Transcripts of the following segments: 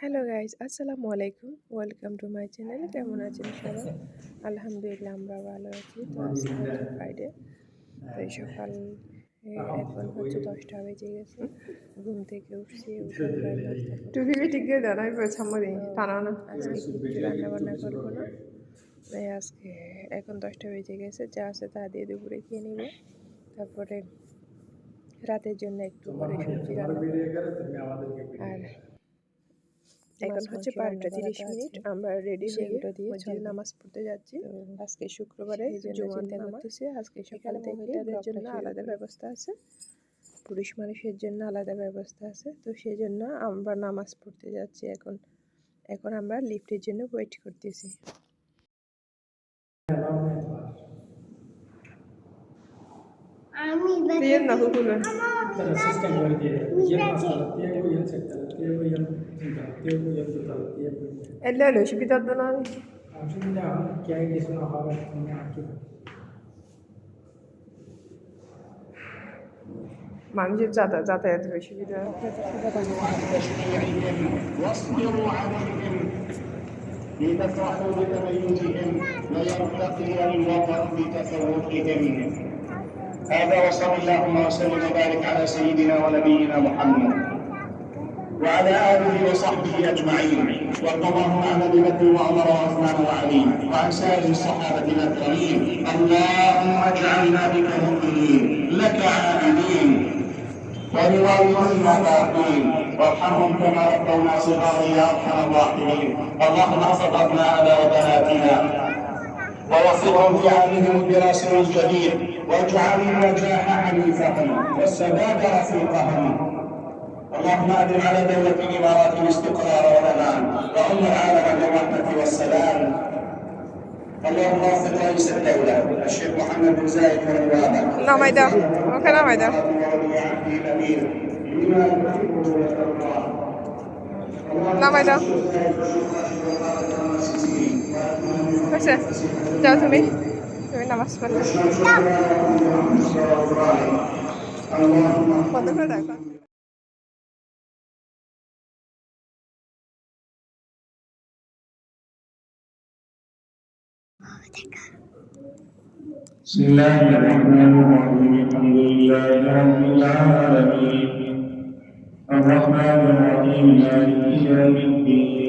Hello guys আসসালামু আলাইকুম welcome to my channel কেমন আছেন সবাই আলহামদুলিল্লাহ আমরা ভালো আছি তো আজকে ফ্রাইডে তো এই সকাল এখন হচ্ছে দশটা বেজে গেছে। ঘুম থেকে উঠছি উঠে ঠিক দিয়ে দেন আমি পরে ছাম্মা দিই টানা আজকে কিছু রান্না বান্না করব না? তাই আজকে এখন দশটা বেজে গেছে যা আছে তা দিয়ে দুপুরে খেয়ে নিব। তারপরে রাতের জন্য একটু করে সবজি রান্না করব। আর এখন হচ্ছে বারোটা তিরিশ মিনিট আমরা রেডি হয়ে দিয়ে মসজিদে নামাজ পড়তে যাচ্ছি। আজকে শুক্রবারে চিন্তা করতেছি আজকে সকাল থেকে জন্য আলাদা ব্যবস্থা আছে। পুরুষ মানুষের জন্য আলাদা ব্যবস্থা আছে। তো সেই জন্য আমরা নামাজ পড়তে যাচ্ছি এখন। এখন আমরা লিফটের জন্য ওয়েট করতেছি। Diğer ne hukukun? Sir assistant वाली दिए ये पास करती है वो ये चेक करती है वो ये करती है वो ये bir tadına abi. Şimdi ne abi? Kaya kesin hava ettiğini hakim. Mam gdzie zada, zada هذا وصلى اللهم وسلم وبارك على سيدنا ونبينا محمد وعلى آله وصحبه أجمعين. وارض اللهم عن أبي بكر وعمر وعثمان وعلي وعن سائر الصحابة الأكرمين. اللهم اجعلنا بك مؤمنين لك عابدين. ولوالدينا باقين. وارحمهم كما ربونا صغارا يا أرحم الراحمين. اللهم احفظ ابناءنا وبناتنا ووفقهم لعلمهم الدراسي الجديد واجعل النجاح حنيفهم والسداد رفيقهم. اللهم أدم على دولة الإمارات الاستقرار والأمان وأم العالم بالرحمة والسلام. اللهم وفق رئيس الدولة الشيخ محمد بن زايد الوالد اللهم اهدى اللهم اهدى اللهم اهدى হয়েছে যাও তুমি তুমি নামাজ পড়ো বন্ধ করে রাখো بسم الله الرحمن الرحيم الحمد لله رب العالمين الرحمن الرحيم مالك يوم الدين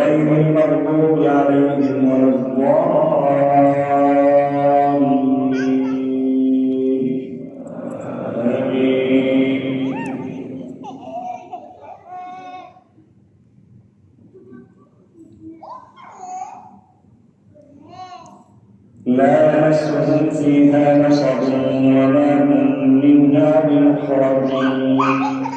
غير المغضوب عليهم ولا الضالين آمين لا يمسهم فيها نصب وما هم منها بمخرجين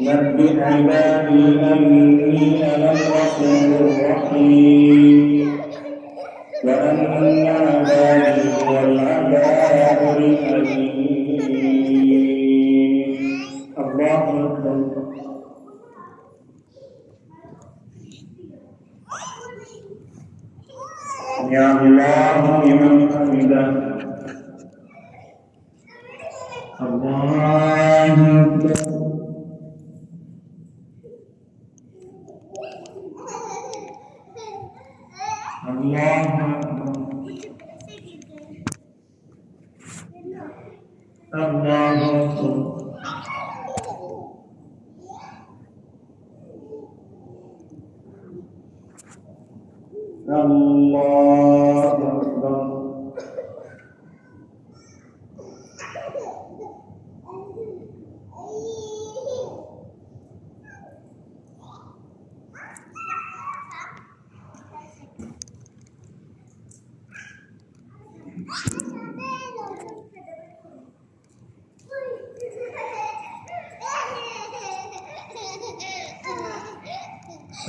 نبئ عبادي أني أنا الغفور الرحيم وأن عبادي هو العذاب الأليم الله أكبر يا الله لمن حمده الله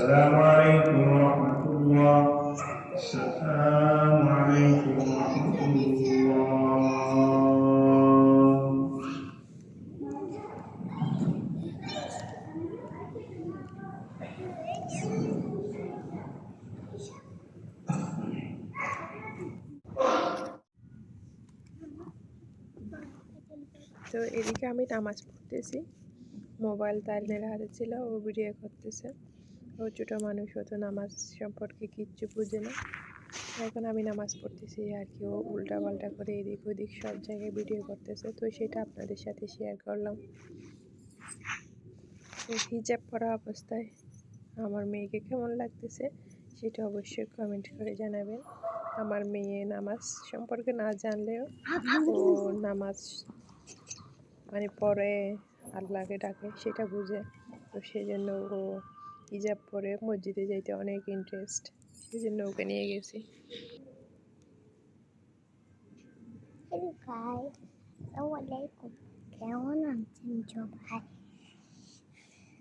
السلام عليكم ورحمة الله الله السلام عليكم ورحمة الله তো এদিকে আমি নামাজ পড়তেছি মোবাইল তারিনের হাতে ছিল ও ভিডিও করতেছে ও ছোটো মানুষ হতো, নামাজ সম্পর্কে কিচ্ছু বুঝে না। এখন আমি নামাজ পড়তেছি আর কি, ও উল্টা পাল্টা করে এদিক ওদিক সব জায়গায় ভিডিও করতেছে। তো সেটা আপনাদের সাথে শেয়ার করলাম। তো হিজাব পরা অবস্থায় আমার মেয়েকে কেমন লাগতেছে সেটা অবশ্যই কমেন্ট করে জানাবেন। আমার মেয়ে নামাজ সম্পর্কে না জানলেও ও নামাজ মানে পরে আল্লাহকে ডাকে সেটা বুঝে। তো সেই জন্য ও হিজাব পরে মসজিদে যাইতে অনেক ইন্টারেস্ট সেই জন্য ওকে নিয়ে গেছি. কেমন আছেন সবাই?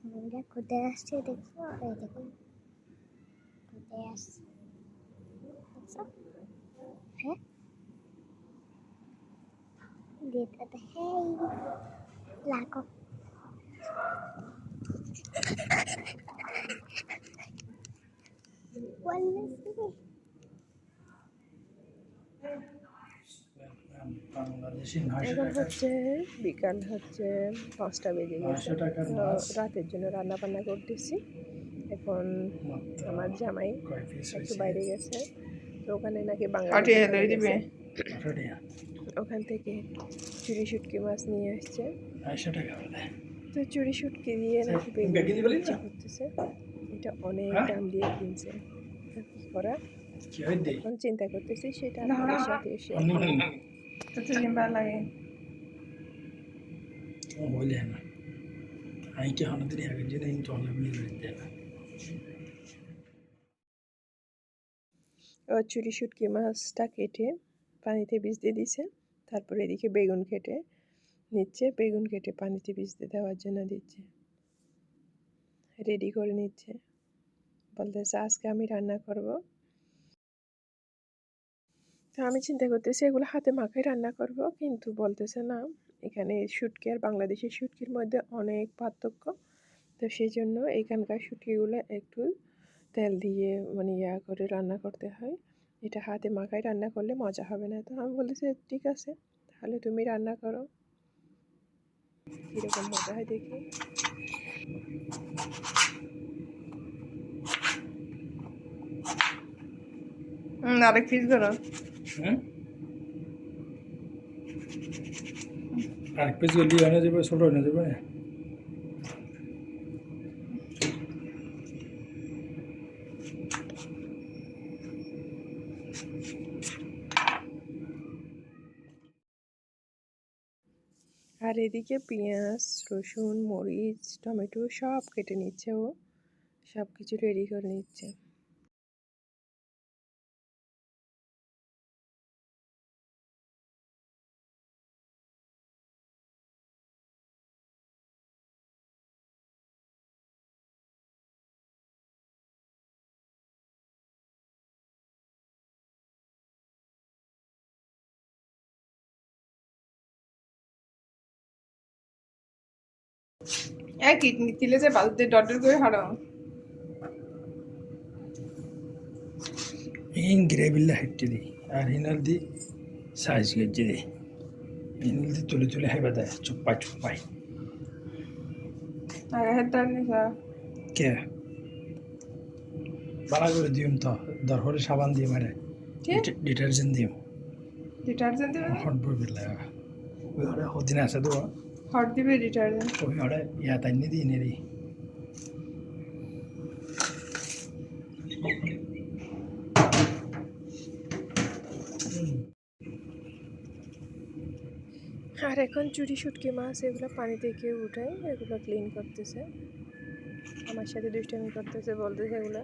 আমরা কোথায় আসছি দেখছ এই দেখো। কোথায় আসছি? দেখছ হ্যাঁ। যেটাতে হেই। লাগো। হচ্ছে বিকাল হচ্ছে পাঁচটা বেজে গেছে। রাতের জন্য রান্না বান্না করতেছি। এখন আমার জামাই একটু বাইরে গেছে। তো ওখানে নাকি টাকা ওখান থেকে চুরি শুটকি মাছ নিয়ে আসছে। টাকা বলে। তো চুরি শুটকি দিয়ে নাকি করতেছে। এটা অনেক হ্যাঁ? দাম দিয়ে কিনছে। কি করা? হয় এখন চিন্তা করতেছি সেটা আপনাদের সাথে চিকেন ভালো লাগে। বলে না। আগে যে দিন চলে মিল দিতে না? ও চুরি শুটকি মাছটা কেটে পানিতে ভিজতে দিছে তারপরে এদিকে বেগুন কেটে নিচ্ছে, বেগুন কেটে পানিতে ভিজতে দেওয়ার জন্য দিচ্ছে। রেডি করে নিচ্ছে। বলতেছে আজকে আমি রান্না করব। তো আমি চিন্তা করতেছি, এগুলো হাতে মাখাই রান্না করব, কিন্তু বলতেছে না। এখানে শুটকি আর বাংলাদেশের শুটকির মধ্যে অনেক পার্থক্য। তো সেই জন্য এখানকার শুটকিগুলো একটু তেল দিয়ে মানে ইয়া করে রান্না করতে হয়। এটা হাতে মাখায় রান্না করলে মজা হবে না। তো আমি বলেছি ঠিক আছে, তাহলে তুমি রান্না করো। কীরকম মজা হয় দেখি হুম আরেক পিস করো হ্যাঁ আরেক পিস গলি এনে যাবে ছোট এনে যাবে আর এদিকে পেঁয়াজ, রসুন, মরিচ, টমেটো সব কেটে নিচ্ছে ও। সব কিছু রেডি করে নিচ্ছে। এক কিডনি তিলে যে বালতে ডটের করে হারাও ಹಿಂಗೆ ಗ್ರೇವಿಲ್ಲ ಹಿಟ್ಟಿದಿ আর হিনালদি সাইজ গেজিদি হিনালদি তুলে তুলে হাইবা দেয় চুপ্পাই চুপ্পাই আর হেডটার নিছা কে বালা করে দিম তো দরহরে সাবান দিয়ে মারে কি ডিটারজেন্ট দিম ডিটারজেন্ট দিবে হট বইলে ওই হরে হদিন আছে তো ওই হরে ইয়া তাই নি দিই নেরি আর এখন চুরি শুটকি মাছ এগুলো পানি থেকে উঠাই এগুলো ক্লিন করতেছে। আমার সাথে দুষ্টামি করতেছে বলতেছে এগুলো।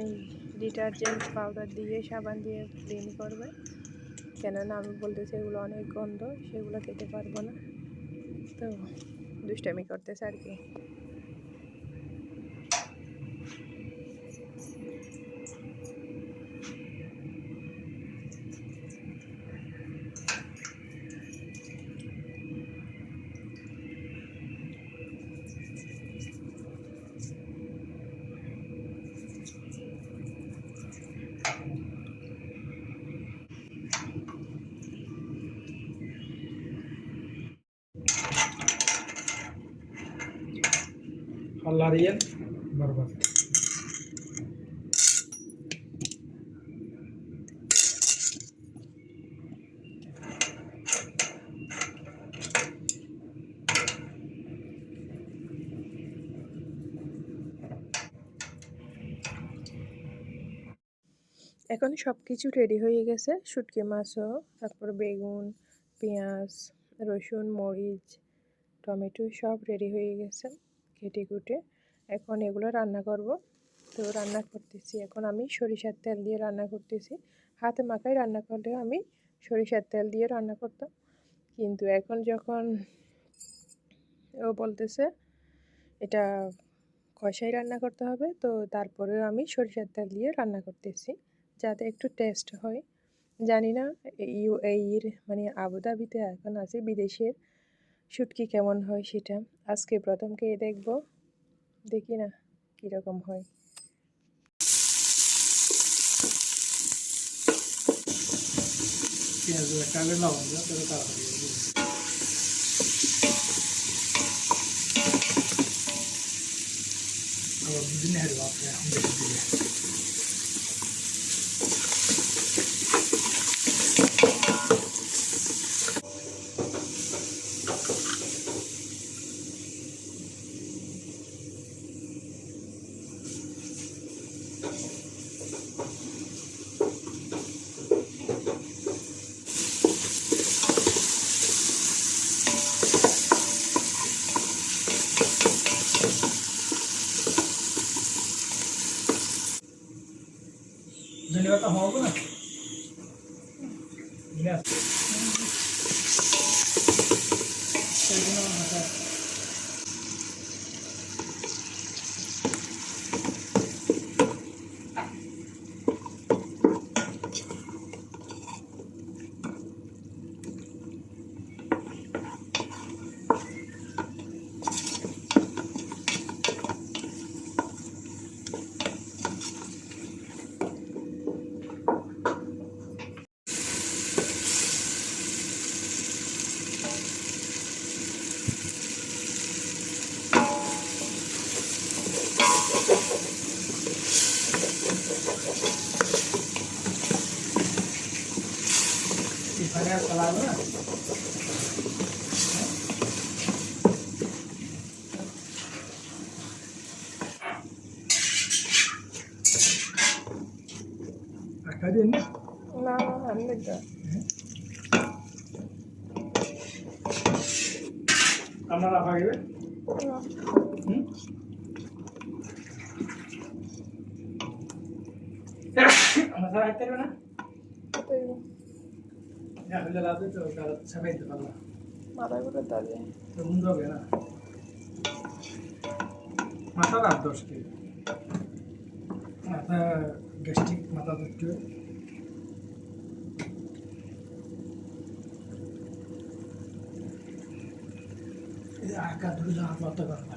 এই ডিটারজেন্ট পাউডার দিয়ে সাবান দিয়ে ক্লিন করবে। কেননা আমি বলতেছি এগুলো অনেক গন্ধ সেগুলো খেতে পারব না। তো দুষ্টামি করতেছে আর কি লারিয়েন বরবাদ এখন সব কিছু রেডি হয়ে গেছে। শুটকি মাছও, তারপর বেগুন, পেঁয়াজ, রসুন, মরিচ, টমেটো সব রেডি হয়ে গেছে। কেটে কুটে এখন এগুলো রান্না করব। তো রান্না করতেছি, এখন আমি সরিষার তেল দিয়ে রান্না করতেছি। হাতে মাখাই রান্না করলে আমি সরিষার তেল দিয়ে রান্না করতাম। কিন্তু এখন যখন ও বলতেছে, এটা কষাই রান্না করতে হবে তো তারপরেও আমি সরিষার তেল দিয়ে রান্না করতেছি, যাতে একটু টেস্ট হয়। জানি না এইর মানে আবুধাবিতে এখন আছে বিদেশের শুটকি কেমন হয় সেটা? আজকে প্রথম খেয়ে দেখব। দেখি না কীরকম হয়। আবার এখানে আর চালাবো না রাখা দিন না না আমি দেখব আপনার রাখা গেবে হুম আমার স্যার এখন জ্বালাতে তো পারলাম মাথা করে দাঁড়িয়ে। তো বন্ধ হবে না। মাথা রাত দশ কেজি মাথা গ্যাস্ট্রিক মাথা ধরতে আঁকা ধরে হাত মাথা করবা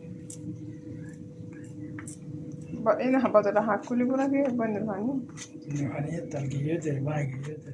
ಏನು ಹಬ್ಬದಲ್ಲ ಹಾಕ್ಕೊಲಿಗೂ ನನಗೆ ಬಂದಿರುವ ನೀವು ಮನೆ ತಲಗಿಯೋ ತೆರೆ ಬಾಯಿಗೆ ತೆರೆ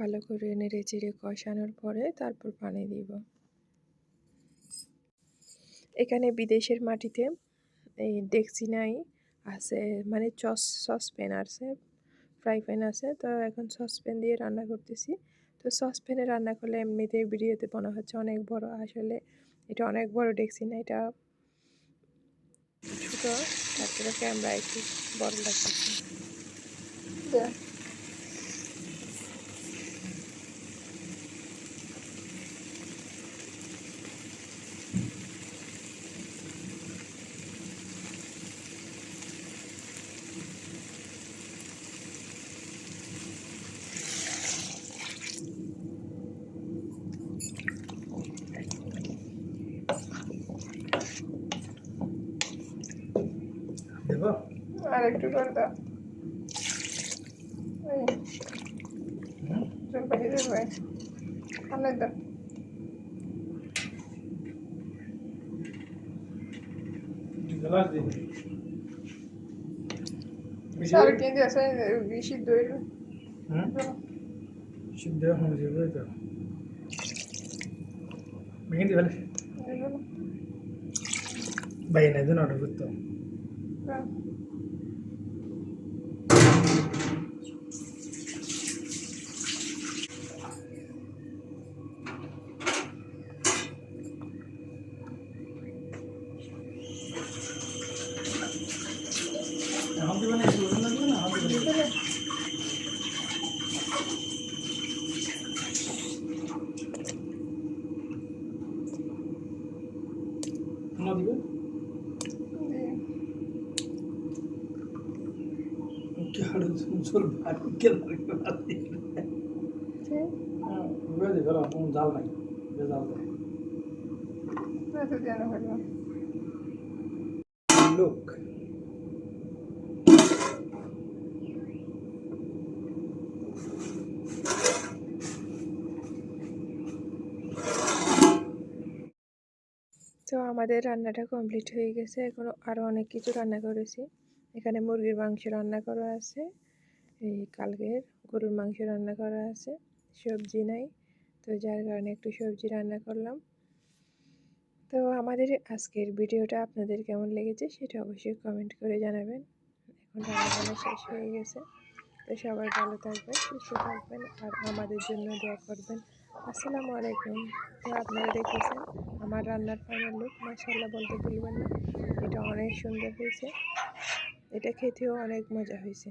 ভালো করে নেড়ে চেড়ে কষানোর পরে তারপর পানি দিব। এখানে বিদেশের মাটিতে এই ডেকচি নাই আছে মানে চস, সসপ্যান আছে, ফ্রাই প্যান আছে। তো এখন সসপ্যান দিয়ে রান্না করতেছি। তো সসপ্যানে রান্না করলে এমনিতে ভিডিওতে মনে হচ্ছে অনেক বড়, আসলে এটা অনেক বড় ডেকচি না, এটা ছোটো, তারপরে ক্যামেরা একটু বড় লাগতেছে। একটু করে দাও এই চল পাঠিয়ে দেবো ভাই সামনে দাও গ্লাস দিই সার কিনতে আসে সিদ্ধ হইল হুম সিদ্ধ হয়ে যাবে তো ভেঙে দিবে ভাই না দিন অর্ডার করতো এখন দিবে না একটু ওজন লাগবে না এখন দিবে না। না দিবে কি হাড় চল ভাই কে লাগবে না দিবে হ্যাঁ বুঝে না কোনো জাল নাই বেজাল দেয় এত জানা হইল লোক তো আমাদের রান্নাটা কমপ্লিট হয়ে গেছে। এখন আরও অনেক কিছু রান্না করেছি। এখানে মুরগির মাংস রান্না করা আছে। এই কালকের গরুর মাংস রান্না করা আছে। সবজি নাই, তো যার কারণে একটু সবজি রান্না করলাম। তো আমাদের আজকের ভিডিওটা আপনাদের কেমন লেগেছে সেটা অবশ্যই কমেন্ট করে জানাবেন। এখন রান্নাবান্না শেষ হয়ে গেছে। তো সবাই ভালো থাকবেন, সুস্থ থাকবেন আর আমাদের জন্য দোয়া করবেন। আসসালামু আলাইকুম। তো আপনারা দেখেছেন আমার রান্নার ফাইনাল লুক মাসাল্লাহ বলতে ভুলবেন না, এটা অনেক সুন্দর হয়েছে। এটা খেতেও অনেক মজা হয়েছে।